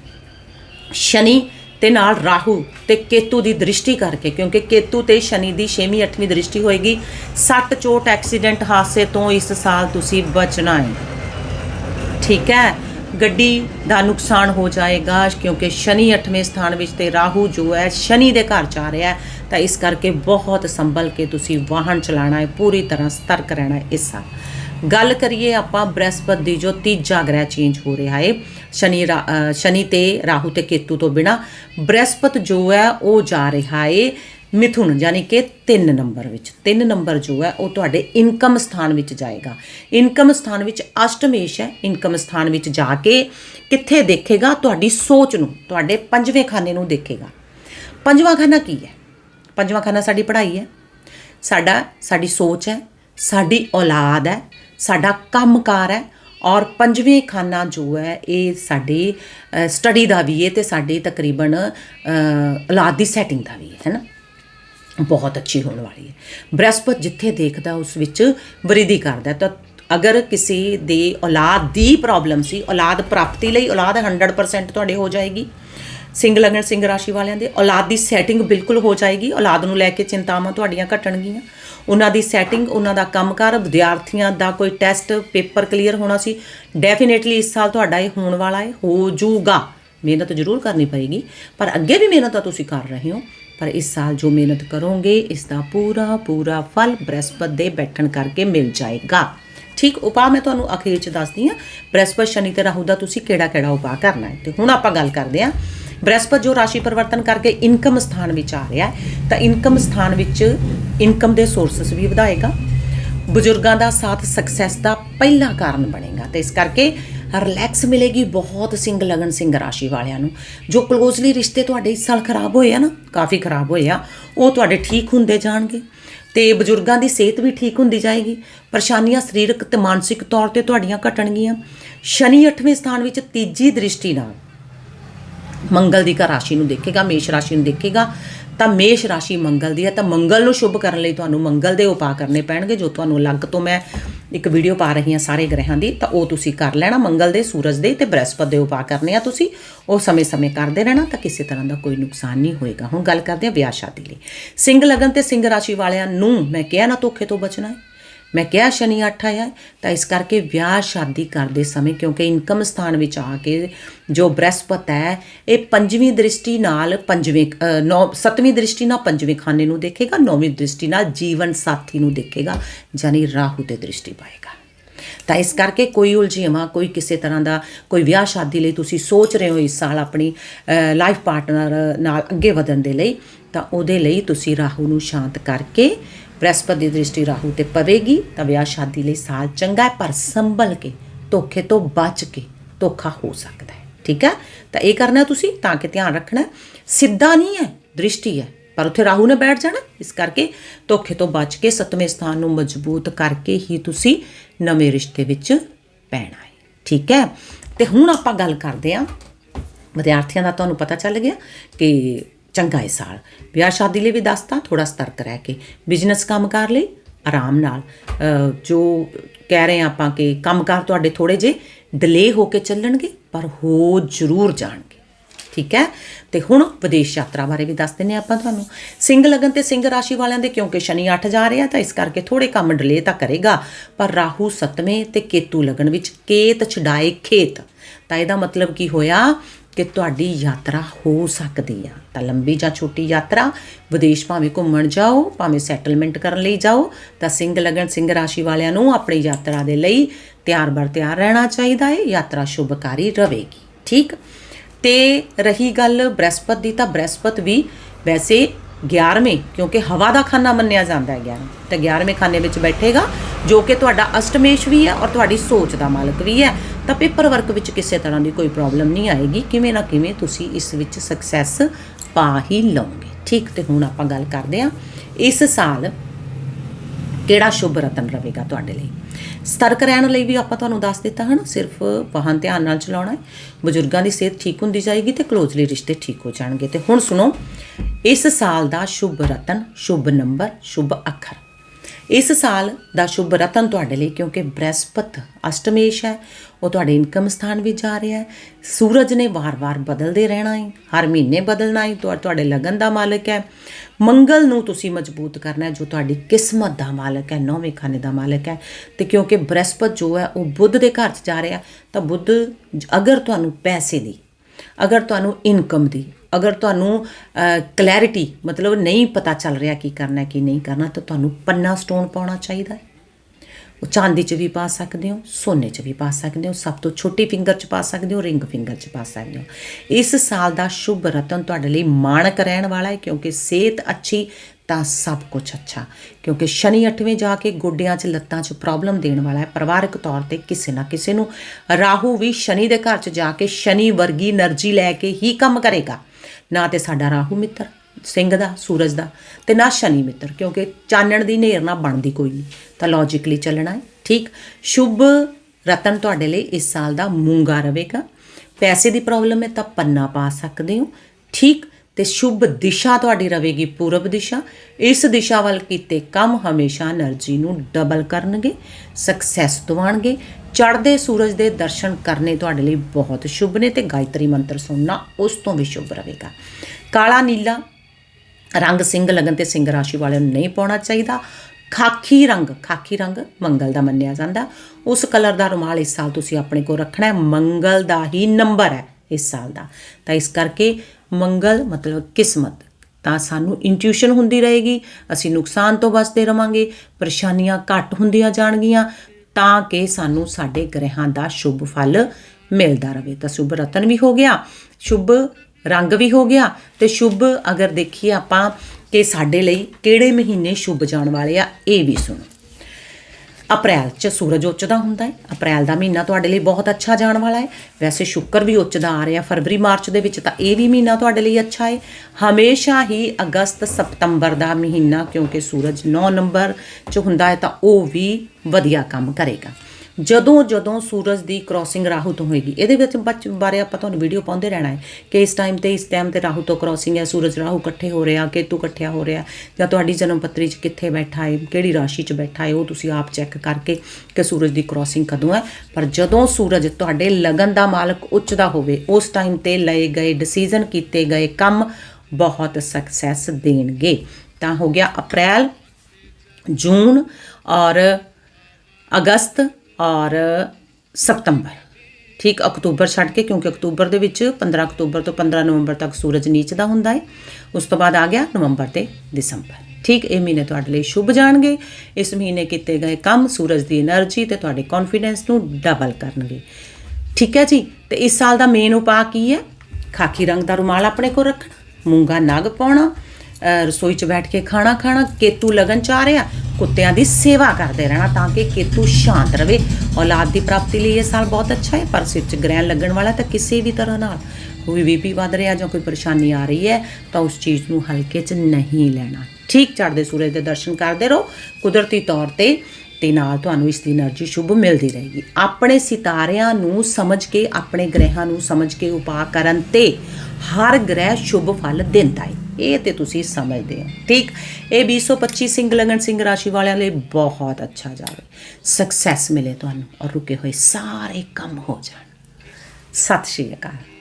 ਸ਼ਨੀ ਤੇ ਨਾਲ ਰਾਹੂ ਤੇ ਕੇਤੂ ਦੀ ਦ੍ਰਿਸ਼ਟੀ ਕਰਕੇ, ਕਿਉਂਕਿ ਕੇਤੂ ਤੇ ਸ਼ਨੀ ਦੀ 6ਵੀਂ 8ਵੀਂ ਦ੍ਰਿਸ਼ਟੀ ਹੋਏਗੀ। ਸੱਟ ਚੋਟ ਐਕਸੀਡੈਂਟ ਹਾਦਸੇ ਤੋਂ ਇਸ ਸਾਲ ਤੁਸੀਂ ਬਚਣਾ ਹੈ। ਠੀਕ ਹੈ? ਗੱਡੀ ਦਾ ਨੁਕਸਾਨ ਹੋ ਜਾਏਗਾ, ਕਿਉਂਕਿ ਸ਼ਨੀ 8ਵੇਂ ਸਥਾਨ ਵਿੱਚ ਤੇ ਰਾਹੂ ਜੋ ਹੈ, ਸ਼ਨੀ ਦੇ ਘਰ ਜਾ ਰਿਹਾ ਹੈ, ਤਾਂ ਇਸ ਕਰਕੇ ਬਹੁਤ ਸੰਭਲ ਕੇ ਤੁਸੀਂ ਵਾਹਨ ਚਲਾਉਣਾ ਹੈ, ਪੂਰੀ ਤਰ੍ਹਾਂ ਸਤਰਕ ਰਹਿਣਾ ਹੈ ਇਸ ਸਾਲ। ਗੱਲ ਕਰੀਏ ਆਪਾਂ ਬ੍ਰਹਸਪਤ ਦੀ, ਜੋ ਤੀਜਾ ਗ੍ਰਹਿ ਚੇਂਜ ਹੋ ਰਿਹਾ ਹੈ, ਸ਼ਨੀ ਰਾ- ਸ਼ਨੀ ਤੇ ਰਾਹੂ ਤੇ ਕੇਤੂ ਤੋਂ ਬਿਨਾ, ਬ੍ਰਹਿਸਪਤ ਜੋ ਹੈ, ਉਹ ਜਾ ਰਿਹਾ ਹੈ ਮਿਥੁਨ, ਯਾਨੀ ਕਿ 3 ਨੰਬਰ ਵਿੱਚ। 3 ਨੰਬਰ ਜੋ ਹੈ, ਉਹ ਤੁਹਾਡੇ ਇਨਕਮ ਸਥਾਨ ਵਿੱਚ ਜਾਏਗਾ। ਇਨਕਮ ਸਥਾਨ ਵਿੱਚ ਅਸ਼ਟਮੇਸ਼ ਹੈ। ਇਨਕਮ ਸਥਾਨ ਵਿੱਚ ਜਾ ਕੇ ਕਿੱਥੇ ਦੇਖੇਗਾ? ਤੁਹਾਡੀ ਸੋਚ ਨੂੰ, ਤੁਹਾਡੇ ਪੰਜਵੇਂ ਖਾਨੇ ਨੂੰ ਦੇਖੇਗਾ। ਪੰਜਵਾਂ ਖਾਨਾ ਕੀ ਹੈ? ਪੰਜਵਾਂ ਖਾਨਾ ਸਾਡੀ ਪੜ੍ਹਾਈ ਹੈ। ਸਾਡਾ, ਸਾਡੀ ਸੋਚ ਹੈ। ਸਾਡੀ ਔਲਾਦ ਹੈ। ਸਾਡਾ ਕੰਮਕਾਰ ਹੈ। ਔਰ ਪੰਜਵੇਂ ਖਾਨਾ ਜੋ ਹੈ, ਇਹ ਸਾਡੀ ਸਟੱਡੀ ਦਾ ਵੀ ਹੈ ਤੇ ਸਾਡੀ ਤਕਰੀਬਨ ਔਲਾਦ ਦੀ ਸੈਟਿੰਗ ਦਾ ਵੀ ਹੈ ਹੈ ਨਾ? ਬਹੁਤ ਅੱਛੀ ਹੋਣ ਵਾਲੀ ਹੈ। ਬ੍ਰਹਸਪਤ ਜਿੱਥੇ ਦੇਖਦਾ, ਉਸ ਵਿੱਚ ਵਰਿਧੀ ਕਰਦਾ ਤਾਂ ਅਗਰ ਕਿਸੇ ਦੇ ਔਲਾਦ ਦੀ ਪ੍ਰੋਬਲਮ ਸੀ, ਔਲਾਦ ਪ੍ਰਾਪਤੀ ਲਈ ਔਲਾਦ 100% ਤੁਹਾਡੇ ਹੋ ਜਾਏਗੀ। ਸਿੰਘ ਲਗਨ, ਸਿੰਘ ਰਾਸ਼ੀ ਵਾਲਿਆਂ ਦੇ ਔਲਾਦ ਦੀ ਸੈਟਿੰਗ ਬਿਲਕੁਲ ਹੋ ਜਾਏਗੀ। ਔਲਾਦ ਨੂੰ ਲੈ ਕੇ ਚਿੰਤਾਵਾਂ ਤੁਹਾਡੀਆਂ ਘਟਣਗੀਆਂ। ਉਹਨਾਂ ਦੀ ਸੈਟਿੰਗ ਉਹਨਾਂ ਦਾ ਕੰਮਕਾਰ, ਵਿਦਿਆਰਥੀਆਂ ਦਾ ਕੋਈ ਟੈਸਟ ਪੇਪਰ ਕਲੀਅਰ ਹੋਣਾ ਸੀ। ਡੈਫੀਨੇਟਲੀ ਇਸ ਸਾਲ ਤੁਹਾਡਾ ਇਹ ਹੋਣ ਵਾਲਾ ਹੈ। ਹੋ ਜਾਊਗਾ। ਮਿਹਨਤ ਜ਼ਰੂਰ ਕਰਨੀ ਪਏਗੀ। ਪਰ ਅੱਗੇ ਵੀ ਮਿਹਨਤ ਤਾਂ ਤੁਸੀਂ ਕਰ ਰਹੇ ਹੋ। ਪਰ ਇਸ ਸਾਲ ਜੋ ਮਿਹਨਤ ਕਰੋਗੇ ਇਸ ਦਾ ਪੂਰਾ ਪੂਰਾ ਫਲ ਬ੍ਰਹਸਪਤ ਦੇ ਬੈਠਣ ਕਰਕੇ ਮਿਲ ਜਾਏਗਾ। ਠੀਕ, ਉਪਾਅ ਮੈਂ ਤੁਹਾਨੂੰ ਅਖੀਰ ਚ ਦੱਸਦੀ ਹਾਂ। ਬ੍ਰਹਸਪਤ ਸ਼ਨੀ ਤੇ ਰਾਹੂ ਦਾ ਤੁਸੀਂ ਕਿਹੜਾ ਕਿਹੜਾ ਉਪਾਅ ਕਰਨਾ ਹੈ? ਤੇ ਹੁਣ ਆਪਾਂ ਗੱਲ ਕਰਦੇ ਹਾਂ। ਬ੍ਰਹਸਪਤ ਜੋ ਰਾਸ਼ੀ ਪਰਿਵਰਤਨ ਕਰਕੇ ਇਨਕਮ ਸਥਾਨ ਵਿੱਚ ਆ ਰਿਹਾ ਹੈ, ਤਾਂ ਇਨਕਮ ਸਥਾਨ ਵਿੱਚ ਇਨਕਮ ਦੇ ਸੋਰਸਸ ਵੀ ਵਧਾਏਗਾ। ਬਜ਼ੁਰਗਾਂ ਦਾ ਸਾਥ ਸਕਸੈਸ ਦਾ ਪਹਿਲਾ ਕਾਰਨ ਬਣੇਗਾ। ਤੇ ਇਸ ਕਰਕੇ ਰਿਲੈਕਸ ਮਿਲੇਗੀ, ਬਹੁਤ ਸਿੰਘ ਲਗਨ ਸਿੰਘ ਰਾਸ਼ੀ ਵਾਲਿਆਂ ਨੂੰ। ਜੋ ਕਲੋਜ਼ਲੀ ਰਿਸ਼ਤੇ ਤੁਹਾਡੇ ਇਸ ਸਾਲ ਖਰਾਬ ਹੋਏ ਆ ਨਾ, ਕਾਫੀ ਖਰਾਬ ਹੋਏ ਆ, ਉਹ ਤੁਹਾਡੇ ਠੀਕ ਹੁੰਦੇ ਜਾਣਗੇ ਤੇ ਬਜ਼ੁਰਗਾਂ ਦੀ ਸਿਹਤ ਵੀ ਠੀਕ ਹੁੰਦੀ ਜਾਏਗੀ। ਪਰੇਸ਼ਾਨੀਆਂ ਸਰੀਰਕ ਤੇ ਮਾਨਸਿਕ ਤੌਰ ਤੇ ਤੁਹਾਡੀਆਂ ਘਟਣਗੀਆਂ। ਸ਼ਨੀ 8ਵੇਂ ਸਥਾਨ ਵਿੱਚ ਤੀਜੀ ਦ੍ਰਿਸ਼ਟੀ ਨਾਲ ਮੰਗਲ ਦੀ ਘਰ ਰਾਸ਼ੀ ਨੂੰ ਦੇਖੇਗਾ, ਮੇਸ਼ ਰਾਸ਼ੀ ਨੂੰ ਦੇਖੇਗਾ। ਤਾਂ ਮੇਸ਼ ਰਾਸ਼ੀ ਮੰਗਲ ਦੀ ਹੈ, ਤਾਂ ਮੰਗਲ ਨੂੰ ਸ਼ੁਭ ਕਰਨ ਲਈ ਤੁਹਾਨੂੰ ਮੰਗਲ ਦੇ ਉਪਾਅ ਕਰਨੇ ਪੈਣਗੇ, ਜੋ ਤੁਹਾਨੂੰ ਅਲੱਗ ਤੋਂ ਮੈਂ ਇੱਕ ਵੀਡੀਓ ਪਾ ਰਹੀ ਹਾਂ ਸਾਰੇ ਗ੍ਰਹਿਆਂ ਦੀ, ਤਾਂ ਉਹ ਤੁਸੀਂ ਕਰ ਲੈਣਾ ਮੰਗਲ ਦੇ, ਸੂਰਜ ਦੇ ਤੇ ਬ੍ਰਹਸਪਤ ਦੇ ਉਪਾਅ ਕਰਨੇ ਆ ਤੁਸੀਂ, ਉਹ ਸਮੇਂ-ਸਮੇਂ ਕਰਦੇ ਰਹਿਣਾ ਤਾਂ ਕਿਸੇ ਤਰ੍ਹਾਂ ਦਾ ਕੋਈ ਨੁਕਸਾਨ ਨਹੀਂ ਹੋਏਗਾ। ਹੁਣ ਗੱਲ ਕਰਦੇ ਹਾਂ ਵਿਆਹ ਸ਼ਾਦੀ ਲਈ। ਸਿੰਘ ਲਗਨ ਤੇ ਸਿੰਘ ਰਾਸ਼ੀ ਵਾਲਿਆਂ ਨੂੰ ਮੈਂ ਕਿਹਾ ਨਾ ਧੋਖੇ ਤੋਂ ਬਚਣਾ ਹੈ। ਮੈਂ ਕਿਹਾ ਸ਼ਨੀ ਅੱਠ ਆਇਆ ਤਾਂ ਇਸ ਕਰਕੇ ਵਿਆਹ ਸ਼ਾਦੀ ਕਰਦੇ ਸਮੇਂ, ਕਿਉਂਕਿ ਇਨਕਮ ਸਥਾਨ ਵਿੱਚ ਆ ਕੇ ਜੋ ਬ੍ਰਹਸਪਤ ਹੈ, ਇਹ ਪੰਜਵੀਂ ਦ੍ਰਿਸ਼ਟੀ ਨਾਲ ਪੰਜਵੇਂ ਨੌ, ਸੱਤਵੀਂ ਦ੍ਰਿਸ਼ਟੀ ਨਾਲ ਪੰਜਵੇਂ ਖਾਨੇ ਨੂੰ ਦੇਖੇਗਾ, ਨੌਵੀਂ ਦ੍ਰਿਸ਼ਟੀ ਨਾਲ ਜੀਵਨ ਸਾਥੀ ਨੂੰ ਦੇਖੇਗਾ, ਯਾਨੀ ਰਾਹੂ ਤੇ ਦ੍ਰਿਸ਼ਟੀ ਪਾਏਗਾ। ਤਾਂ ਇਸ ਕਰਕੇ ਕੋਈ ਉਲਝੇਵਾਂ, ਕੋਈ ਕਿਸੇ ਤਰ੍ਹਾਂ ਦਾ ਕੋਈ ਵਿਆਹ ਸ਼ਾਦੀ ਲਈ ਤੁਸੀਂ ਸੋਚ ਰਹੇ ਹੋ ਇਸ ਸਾਲ ਆਪਣੀ ਲਾਈਫ ਪਾਰਟਨਰ ਨਾਲ ਅੱਗੇ ਵਧਣ ਦੇ ਲਈ, ਤਾਂ ਉਹਦੇ ਲਈ ਤੁਸੀਂ ਰਾਹੂ ਨੂੰ ਸ਼ਾਂਤ ਕਰਕੇ ਬ੍ਰਹਸਪਤੀ ਦੀ ਦ੍ਰਿਸ਼ਟੀ ਰਾਹੂ ਤੇ ਪਵੇਗੀ, ਤਾਂ ਵਿਆਹ ਸ਼ਾਦੀ ਲਈ ਸਾਲ ਚੰਗਾ ਹੈ, ਪਰ ਸੰਭਲ ਕੇ, ਧੋਖੇ ਤੋਂ ਬਚ ਕੇ ਧੋਖਾ ਹੋ ਸਕਦਾ ਹੈ। ਠੀਕ ਹੈ? ਤਾਂ ਇਹ ਕਰਨਾ ਤੁਸੀਂ, ਤਾਂ ਕਿ ਧਿਆਨ ਰੱਖਣਾ ਸਿੱਧਾ ਨਹੀਂ ਹੈ, ਦ੍ਰਿਸ਼ਟੀ ਹੈ, ਪਰ ਉੱਥੇ ਰਾਹੂ ਨੇ ਬੈਠ ਜਾਣਾ ਇਸ ਕਰਕੇ ਧੋਖੇ ਤੋਂ ਬਚ ਕੇ ਸੱਤਵੇਂ ਸਥਾਨ ਨੂੰ ਮਜ਼ਬੂਤ ਕਰਕੇ ਹੀ ਤੁਸੀਂ ਨਵੇਂ ਰਿਸ਼ਤੇ ਵਿੱਚ ਪੈਣਾ ਹੈ। ਠੀਕ ਹੈ? ਤੇ ਹੁਣ ਆਪਾਂ ਗੱਲ ਕਰਦੇ ਹਾਂ। ਵਿਦਿਆਰਥੀਆਂ ਦਾ ਤੁਹਾਨੂੰ ਪਤਾ ਚੱਲ ਗਿਆ ਕਿ ਚੰਗਾ ਹੈ ਸਾਲ। ਵਿਆਹ ਸ਼ਾਦੀ ਲਈ ਵੀ ਦੱਸਤਾ ਥੋੜਾ ਸਤਰਕ ਰਹਿ ਕੇ। ਬਿਜ਼ਨਸ ਕੰਮਕਾਰ ਲਈ ਆਰਾਮ ਨਾਲ। ਜੋ ਕਹਿ ਰਹੇ ਹਾਂ ਆਪਾਂ ਕਿ ਕੰਮਕਾਰ ਤੁਹਾਡੇ ਥੋੜੇ ਜੇ ਡਿਲੇ ਹੋ ਕੇ ਚੱਲਣਗੇ, ਪਰ ਹੋ ਜ਼ਰੂਰ ਜਾਣਗੇ। ਠੀਕ ਹੈ? ਤੇ ਹੁਣ ਵਿਦੇਸ਼ ਯਾਤਰਾ ਬਾਰੇ ਵੀ ਦੱਸ ਦਿੰਨੇ ਆਪਾਂ ਤੁਹਾਨੂੰ। ਸਿੰਘ ਲਗਨ ਤੇ ਸਿੰਘ ਰਾਸ਼ੀ ਵਾਲਿਆਂ ਦੇ ਕਿਉਂਕਿ ਸ਼ਨੀ 8 ਜਾ ਰਿਹਾ ਤਾਂ ਇਸ ਕਰਕੇ ਥੋੜੇ ਕੰਮ ਡਿਲੇ ਤਾਂ ਕਰੇਗਾ। ਪਰ ਰਾਹੂ 7ਵੇਂ ਤੇ ਕੇਤੂ ਲਗਨ ਵਿੱਚ ਕੇਤ ਛਡਾਏ ਖੇਤ। ਤਾਂ ਇਹਦਾ ਮਤਲਬ ਕੀ ਹੋਇਆ? ਕਿ ਤੁਹਾਡੀ ਯਾਤਰਾ ਹੋ ਸਕਦੀ ਆ। ਤਾਂ ਲੰਬੀ ਜਾਂ ਛੋਟੀ ਯਾਤਰਾ, ਵਿਦੇਸ਼ ਭਾਵੇਂ ਘੁੰਮਣ ਜਾਓ, ਭਾਵੇਂ ਸੈਟਲਮੈਂਟ ਕਰਨ ਲਈ ਜਾਓ, ਤਾਂ ਸਿੰਘ ਲਗਨ, ਸਿੰਘ ਰਾਸ਼ੀ ਵਾਲਿਆਂ ਨੂੰ ਆਪਣੀ ਯਾਤਰਾ ਦੇ ਲਈ ਤਿਆਰ ਬਰ ਤਿਆਰ ਰਹਿਣਾ ਚਾਹੀਦਾ ਹੈ ਯਾਤਰਾ ਸ਼ੁਭਕਾਰੀ ਰਹੇਗੀ ਠੀਕ? ਤੇ ਰਹੀ ਗੱਲ ਬ੍ਰਹਿਸਪਤ ਦੀ, ਤਾਂ ਬ੍ਰਹਿਸਪਤ ਵੀ ਵੈਸੇ 11ਵੇਂ ਕਿਉਂਕਿ ਹਵਾ ਦਾ ਖਾਨਾ ਮੰਨਿਆ ਜਾਂਦਾ ਹੈ 11 ਤੇ 11ਵੇਂ ਖਾਨੇ ਵਿੱਚ ਬੈਠੇਗਾ, ਜੋ ਕਿ ਤੁਹਾਡਾ ਅਸ਼ਟਮੇਸ਼ ਵੀ ਹੈ ਔਰ ਤੁਹਾਡੀ ਸੋਚ ਦਾ ਮਾਲਕ ਵੀ ਹੈ। ਤਾਂ ਪੇਪਰ ਵਰਕ ਵਿੱਚ ਕਿਸੇ ਤਰ੍ਹਾਂ ਦੀ ਕੋਈ ਪ੍ਰੋਬਲਮ ਨਹੀਂ ਆਏਗੀ, ਕਿਵੇਂ ਨਾ ਕਿਵੇਂ ਤੁਸੀਂ ਇਸ ਵਿੱਚ ਸਕਸੈਸ ਪਾ ਹੀ ਲਓਗੇ। ਠੀਕ, ਤੇ ਹੁਣ ਆਪਾਂ ਗੱਲ ਕਰਦੇ ਹਾਂ। ਇਸ ਸਾਲ ਕਿਹੜਾ ਸ਼ੁਭ ਰਤਨ ਰਹੇਗਾ ਤੁਹਾਡੇ ਲਈ? ਸਤਰਕ ਰਹਿਣ ਲਈ ਵੀ ਆਪਾਂ ਤੁਹਾਨੂੰ ਦੱਸ ਦਿੱਤਾ ਹਨ, ਸਿਰਫ ਵਾਹਨ ਧਿਆਨ ਨਾਲ ਚਲਾਉਣਾ ਹੈ। ਬਜ਼ੁਰਗਾਂ ਦੀ ਸਿਹਤ ਠੀਕ ਹੁੰਦੀ ਜਾਏਗੀ ਤੇ ਕਲੋਜ਼ਲੀ ਰਿਸ਼ਤੇ ਠੀਕ ਹੋ ਜਾਣਗੇ। ਤੇ ਹੁਣ ਸੁਣੋ, ਇਸ ਸਾਲ ਦਾ ਸ਼ੁਭ ਰਤਨ, ਸ਼ੁਭ ਨੰਬਰ, ਸ਼ੁਭ ਅੱਖਰ। ਇਸ ਸਾਲ ਦਾ ਸ਼ੁਭ ਰਤਨ ਤੁਹਾਡੇ ਲਈ ਕਿਉਂਕਿ ਬ੍ਰਹਿਸਪਤ ਅਸ਼ਟਮੇਸ਼ ਹੈ, ਉਹ ਤੁਹਾਡੇ ਇਨਕਮ ਸਥਾਨ ਵਿੱਚ ਜਾ ਰਿਹਾ ਹੈ। ਸੂਰਜ ਨੇ ਵਾਰ-ਵਾਰ ਬਦਲਦੇ ਰਹਿਣਾ ਹੈ, ਹਰ ਮਹੀਨੇ ਬਦਲਣਾ ਹੈ, ਤੁਹਾ- ਤੁਹਾਡੇ ਲਗਨ ਦਾ ਮਾਲਕ ਹੈ। ਮੰਗਲ ਨੂੰ ਤੁਸੀਂ ਮਜ਼ਬੂਤ ਕਰਨਾ ਹੈ, ਜੋ ਤੁਹਾਡੀ ਕਿਸਮਤ ਦਾ ਮਾਲਕ ਹੈ, ਨੌਵੇਂ ਖਾਨੇ ਦਾ ਮਾਲਕ ਹੈ। ਤੇ ਕਿਉਂਕਿ ਬ੍ਰਹਸਪਤ ਜੋ ਹੈ, ਉਹ ਬੁੱਧ ਦੇ ਘਰ 'ਚ ਜਾ ਰਿਹਾ, ਤਾਂ ਬੁੱਧ ਅਗਰ ਤੁਹਾਨੂੰ ਪੈਸੇ ਦੀ, ਅਗਰ ਤੁਹਾਨੂੰ ਇਨਕਮ ਦੀ, ਅਗਰ ਤੁਹਾਨੂੰ ਕਲੈਰਿਟੀ ਮਤਲਬ ਨਹੀਂ ਪਤਾ ਚੱਲ ਰਿਹਾ ਕੀ ਕਰਨਾ ਕੀ ਨਹੀਂ ਕਰਨਾ, ਤਾਂ ਤੁਹਾਨੂੰ ਪੰਨਾ ਸਟੋਨ ਪਾਉਣਾ ਚਾਹੀਦਾ ਹੈ। ਉਹ ਚਾਂਦੀ 'ਚ ਵੀ ਪਾ ਸਕਦੇ ਹੋ, ਸੋਨੇ 'ਚ ਵੀ ਪਾ ਸਕਦੇ ਹੋ, ਸਭ ਤੋਂ ਛੋਟੀ ਫਿੰਗਰ 'ਚ ਪਾ ਸਕਦੇ ਹੋ ਰਿੰਗ ਫਿੰਗਰ 'ਚ ਪਾ ਸਕਦੇ ਹੋ। ਇਸ ਸਾਲ ਦਾ ਸ਼ੁਭ ਰਤਨ ਤੁਹਾਡੇ ਲਈ ਮਾਣਕ ਰਹਿਣ ਵਾਲਾ ਹੈ, ਕਿਉਂਕਿ ਸਿਹਤ ਅੱਛੀ ਤਾਂ ਸਭ ਕੁਝ ਅੱਛਾ। ਕਿਉਂਕਿ ਸ਼ਨੀ 8ਵੇਂ ਜਾ ਕੇ ਗੋਡਿਆਂ 'ਚ, ਲੱਤਾਂ 'ਚ ਪ੍ਰੋਬਲਮ ਦੇਣ ਵਾਲਾ ਹੈ। ਪਰਿਵਾਰਕ ਤੌਰ ਤੇ ਕਿਸੇ ਨਾ ਕਿਸੇ ਨੂੰ ਰਾਹੂ ਵੀ ਸ਼ਨੀ ਦੇ ਘਰ 'ਚ ਜਾ ਕੇ ਸ਼ਨੀ ਵਰਗੀ એનર્ਜੀ ਲੈ ਕੇ ਹੀ ਕੰਮ ਕਰੇਗਾ। ਨਾ ਤੇ ਸਾਡਾ ਰਾਹੂ ਮਿੱਤਰ ਸਿੰਘ ਦਾ, ਸੂਰਜ ਦਾ, ਤੇ ਨਾ ਸ਼ਨੀ ਮਿੱਤਰ, ਕਿਉਂਕਿ ਚਾਨਣ ਦੀ ਨੇਰ ਨਾ ਬਣਦੀ ਕੋਈ ਨਹੀਂ। ਤਾਂ ਲੌਜੀਕਲੀ ਚੱਲਣਾ ਹੈ, ਠੀਕ? ਸ਼ੁਭ ਰਤਨ ਤੁਹਾਡੇ ਲਈ ਇਸ ਸਾਲ ਦਾ ਮੂੰਗਾ ਰਹੇਗਾ ਪੈਸੇ ਦੀ ਪ੍ਰੋਬਲਮ ਹੈ ਤਾਂ ਪੰਨਾ ਪਾ ਸਕਦੇ ਹੋ, ਠੀਕ? ਤੇ ਸ਼ੁਭ ਦਿਸ਼ਾ ਤੁਹਾਡੀ ਰਹੇਗੀ ਪੂਰਬ ਦਿਸ਼ਾ। ਇਸ ਦਿਸ਼ਾ ਵੱਲ ਕੀਤੇ ਕੰਮ ਹਮੇਸ਼ਾ એનર્ਜੀ ਨੂੰ ਡਬਲ ਕਰਨਗੇ ਸਕਸੈਸ ਦਿਵਾਣਗੇ ਚੜ੍ਹਦੇ ਸੂਰਜ ਦੇ ਦਰਸ਼ਨ ਕਰਨੇ ਤੁਹਾਡੇ ਲਈ ਬਹੁਤ ਸ਼ੁਭ ਨੇ, ਤੇ ਗਾਇਤਰੀ ਮੰਤਰ ਸੁਣਨਾ ਉਸ ਤੋਂ ਵੀ ਸ਼ੁਭ ਰਹੇਗਾ ਕਾਲਾ ਨੀਲਾ ਰੰਗ ਸਿੰਘ ਲਗਨ ਤੇ ਸਿੰਘ ਰਾਸ਼ੀ ਵਾਲਿਆਂ ਨੂੰ ਨਹੀਂ ਪਾਉਣਾ ਚਾਹੀਦਾ। ਖਾਕੀ ਰੰਗ ਖਾਕੀ ਰੰਗ ਮੰਗਲ ਦਾ ਮੰਨਿਆ ਜਾਂਦਾ। ਉਸ ਕਲਰ ਦਾ ਰੁਮਾਲ ਇਸ ਸਾਲ ਤੁਸੀਂ ਆਪਣੇ ਕੋਲ ਰੱਖਣਾ ਹੈ। ਮੰਗਲ ਦਾ ਹੀ ਨੰਬਰ ਹੈ ਇਸ ਸਾਲ ਦਾ। ਤਾਂ ਇਸ ਕਰਕੇ ਮੰਗਲ ਮਤਲਬ ਕਿਸਮਤ। ਤਾਂ ਸਾਨੂੰ ਇੰਟੂਇਸ਼ਨ ਹੁੰਦੀ ਰਹੇਗੀ। ਅਸੀਂ ਨੁਕਸਾਨ ਤੋਂ ਬਚਦੇ ਰਵਾਂਗੇ। ਪਰੇਸ਼ਾਨੀਆਂ ਘੱਟ ਹੁੰਦੀਆਂ ਜਾਣਗੀਆਂ। ਤਾਂ ਕਿ ਸਾਨੂੰ ਸਾਡੇ ਗ੍ਰਹਿਾਂ ਦਾ ਸ਼ੁਭ ਫਲ ਮਿਲਦਾ ਰਹੇ। ਤਾਂ ਸ਼ੁਭ ਰਤਨ ਵੀ ਹੋ ਗਿਆ। ਸ਼ੁਭ ਰੰਗ ਵੀ ਹੋ ਗਿਆ ਤੇ ਸ਼ੁਭ, ਅਗਰ ਦੇਖੀਏ ਆਪਾਂ ਕਿ ਸਾਡੇ ਲਈ ਕਿਹੜੇ ਮਹੀਨੇ ਸ਼ੁਭ ਜਾਣ ਵਾਲੇ ਆ, ਇਹ ਵੀ ਸੁਣੋ। ਅਪ੍ਰੈਲ 'ਚ ਸੂਰਜ ਉੱਚਦਾ ਹੁੰਦਾ ਹੈ, ਅਪ੍ਰੈਲ ਦਾ ਮਹੀਨਾ ਤੁਹਾਡੇ ਲਈ ਬਹੁਤ ਅੱਛਾ ਜਾਣ ਵਾਲਾ ਹੈ। ਵੈਸੇ ਸ਼ੁੱਕਰ ਵੀ ਉੱਚਦਾ ਆ ਰਿਹਾ ਫਰਵਰੀ, ਮਾਰਚ ਦੇ ਵਿੱਚ, ਤਾਂ ਇਹ ਵੀ ਮਹੀਨਾ ਤੁਹਾਡੇ ਲਈ ਅੱਛਾ ਹੈ। ਹਮੇਸ਼ਾ ਹੀ ਅਗਸਤ ਸਤੰਬਰ ਦਾ ਮਹੀਨਾ, ਕਿਉਂਕਿ ਸੂਰਜ 9 ਨੰਬਰ 'ਚ ਹੁੰਦਾ ਹੈ, ਤਾਂ ਉਹ ਵੀ ਵਧੀਆ ਕੰਮ ਕਰੇਗਾ। ਜਦੋਂ ਜਦੋਂ ਸੂਰਜ ਦੀ ਕ੍ਰਾਸਿੰਗ ਰਾਹੂ ਤੋਂ ਹੋਏਗੀ। ਇਹਦੇ ਵਿੱਚ ਬੱਚ, ਬਾਰੇ ਆਪਾਂ ਤੁਹਾਨੂੰ ਵੀਡੀਓ ਪਾਉਂਦੇ ਰਹਿਣਾ ਹੈ ਕਿ ਇਸ ਟਾਈਮ ਤੇ, ਇਸ ਟਾਈਮ ਤੇ ਰਾਹੂ ਤੋਂ ਕ੍ਰਾਸਿੰਗ ਹੈ, ਸੂਰਜ ਰਾਹੂ ਇਕੱਠੇ ਹੋ ਰਿਹਾ, ਕੇਤੂ ਇਕੱਠਿਆ ਹੋ ਰਿਹਾ, ਜਾਂ ਤੁਹਾਡੀ ਜਨਮ ਪੱਤਰੀ 'ਚ ਕਿੱਥੇ ਬੈਠਾ ਹੈ, ਕਿਹੜੀ ਰਾਸ਼ੀ 'ਚ ਬੈਠਾ ਹੈ, ਉਹ ਤੁਸੀਂ ਆਪ ਚੈੱਕ ਕਰਕੇ ਕਿ ਸੂਰਜ ਦੀ ਕ੍ਰਾਸਿੰਗ ਕਦੋਂ ਹੈ। ਪਰ ਜਦੋਂ ਸੂਰਜ ਤੁਹਾਡੇ ਲਗਨ ਦਾ ਮਾਲਕ ਉੱਚ ਦਾ ਹੋਵੇ, ਉਸ ਟਾਈਮ ਤੇ ਲਏ ਗਏ ਡਿਸੀਜਨ ਕੀਤੇ ਗਏ ਕੰਮ ਬਹੁਤ ਸਕਸੈਸ ਦੇਣਗੇ। ਤਾਂ ਹੋ ਗਿਆ ਅਪ੍ਰੈਲ ਜੂਨ ਔਰ ਅਗਸਤ ਔਰ ਸਤੰਬਰ ਠੀਕ, ਅਕਤੂਬਰ ਛੱਡ ਕੇ, ਕਿਉਂਕਿ ਅਕਤੂਬਰ ਦੇ ਵਿੱਚ 15 ਅਕਤੂਬਰ ਤੋਂ 15 ਨਵੰਬਰ ਤੱਕ ਸੂਰਜ ਨੀਚ ਦਾ ਹੁੰਦਾ ਹੈ। ਉਸ ਤੋਂ ਬਾਅਦ ਆ ਗਿਆ ਨਵੰਬਰ ਤੇ ਦਸੰਬਰ। ਠੀਕ, ਇਹ ਮਹੀਨੇ ਤੁਹਾਡੇ ਲਈ ਸ਼ੁਭ ਜਾਣਗੇ। ਇਸ ਮਹੀਨੇ ਕੀਤੇ ਗਏ ਕੰਮ ਸੂਰਜ ਦੀ એનર્ਜੀ ਤੇ ਤੁਹਾਡੇ ਕੌਨਫੀਡੈਂਸ ਨੂੰ ਡਬਲ ਕਰਨਗੇ। ਠੀਕ ਹੈ ਜੀ? ਤੇ ਇਸ ਸਾਲ ਦਾ ਮੇਨ ਉਪਾਅ ਕੀ ਹੈ? ਖਾਕੀ ਰੰਗ ਦਾ ਰੁਮਾਲ ਆਪਣੇ ਕੋਲ ਰੱਖਣਾ, ਮੂੰਗਾ ਨਗ ਪਾਉਣਾ ਰਸੋਈ 'ਚ ਬੈਠ ਕੇ ਖਾਣਾ ਖਾਣਾ, ਕੇਤੂ ਲਗਨ 'ਚ ਆ ਰਿਹਾ। ਕੁੱਤਿਆਂ ਦੀ ਸੇਵਾ ਕਰਦੇ ਰਹਿਣਾ ਤਾਂ ਕਿ ਕੇਤੂ ਸ਼ਾਂਤ ਰਹੇ ਔਲਾਦ ਦੀ ਪ੍ਰਾਪਤੀ ਲਈ ਇਹ ਸਾਲ ਬਹੁਤ ਅੱਛਾ ਹੈ, ਪਰ ਸਿਰ 'ਚ ਗ੍ਰਹਿਣ ਲੱਗਣ ਵਾਲਾ ਤਾਂ ਕਿਸੇ ਵੀ ਤਰ੍ਹਾਂ ਨਾਲ। ਕੋਈ ਵੀ ਪੀ ਵਧ ਰਿਹਾ ਜਾਂ ਕੋਈ ਪਰੇਸ਼ਾਨੀ ਆ ਰਹੀ ਹੈ, ਤਾਂ ਉਸ ਚੀਜ਼ ਨੂੰ ਹਲਕੇ 'ਚ ਨਹੀਂ ਲੈਣਾ। ਠੀਕ ਚੜ੍ਹਦੇ ਸੂਰਜ ਦੇ ਦਰਸ਼ਨ ਕਰਦੇ ਰਹੋ। ਕੁਦਰਤੀ ਤੌਰ ਤੇ ਤੇ ਨਾਲ ਤੁਹਾਨੂੰ ਇਸ ਦੀ એનર્ਜੀ ਸ਼ੁਭ ਮਿਲਦੀ ਰਹੇਗੀ। ਆਪਣੇ ਸਿਤਾਰਿਆਂ ਨੂੰ ਸਮਝ ਕੇ, ਆਪਣੇ ਗ੍ਰਹਿਾਂ ਨੂੰ ਸਮਝ ਕੇ ਉਪਾਅ ਕਰਨ ਤੇ ਹਰ ਗ੍ਰਹਿ ਸ਼ੁਭ ਫਲ ਦਿੰਦਾ ਹੈ। ਇਹ ਤੇ ਤੁਸੀਂ ਸਮਝਦੇ ਹੋ। ਠੀਕ? ਇਹ 225 ਸਿੰਘ ਲਗਨ ਸਿੰਘ ਰਾਸ਼ੀ ਵਾਲਿਆਂ ਲਈ ਬਹੁਤ ਅੱਛਾ ਜਾਵੇ। ਸਕਸੈਸ ਮਿਲੇ ਤੁਹਾਨੂੰ ਔਰ ਰੁਕੇ ਹੋਏ ਸਾਰੇ ਕੰਮ ਹੋ ਜਾਣ। ਸਤਿ ਸ਼੍ਰੀ ਅਕਾਲ।